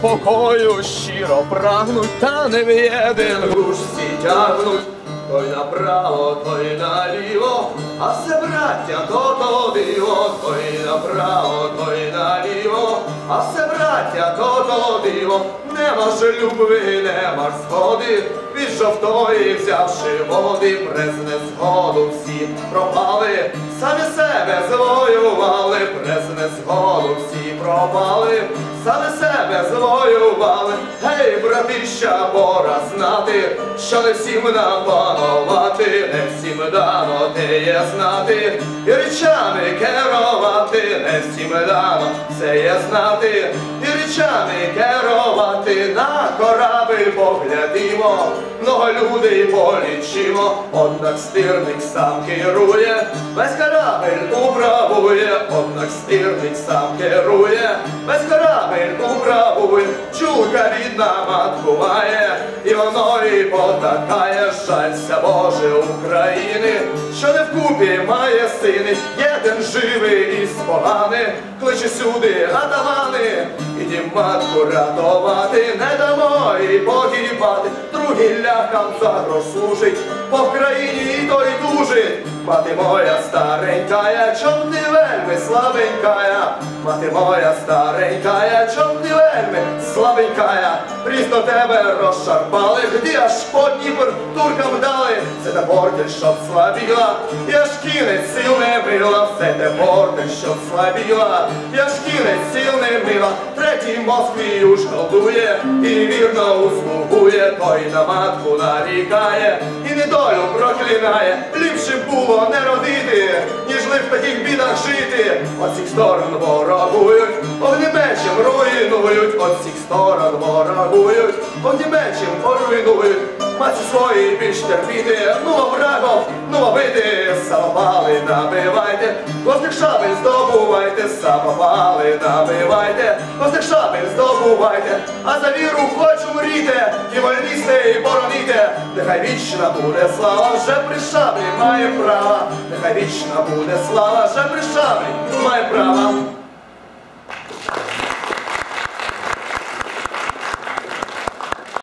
покою щиро прагнуть, та не в єдин гуш всі тягнуть. Той направо, той наліво, а все браття то то диво, той направо, той наліво, а все браття то то диво, нема ж любви, нема ж згоди, від жовтої взявши води, през незгоду всі пропали, самі себе звоювали, през незгоду всі пропали, самі себе звоювали, гей, братища, пора знати, що не всім нам панувати, не всім дано те є знати, і речами керувати, не всім дано все є знати, і речами керувати, на корабель поглядімо, много людей полічимо, однак стирник сам керує, весь корабель управує, однак стирник сам керує, весь корабель чулка рідна матку має, і воно і потакає, щастя Боже України, що не вкупі має сини, єден живий і споганий, кличе сюди атамани, ідім матку рятувати, не дамо і погибати, другий ляхам загросушить, по країні і той дужить. Мати моя старенькая, чом ти вельми слабенькая, мати моя старенькая, чом ти вельми слабенькая, різно тебе розшарпали, где аж по Дніпр туркам дали, це те портель, щоб слабіла, я ж кінець сил все те портель, щоб слабіла, я ж кінець сил не мила, третій Москві уж колдує, і вірно услугує, той на матку нарікає, і недолю проклинає, ліпше було не родити, ніж ли в таких бідах жити, от всіх сторон ворогують, огнемечем руйнують, от всіх сторон ворогують, огнемечем поруйнують, маці свої більш терпіти, ну врагов, ну бити, самопали набивайте, костих шабель здобувайте, самопали набивайте, костих шабель здобувайте, а за віру хоч умріте, і вольністе, і бороніте, нехай вічна буде слава, вже при шаблі має право, нехай вічна буде слава, вже при шаблі має право.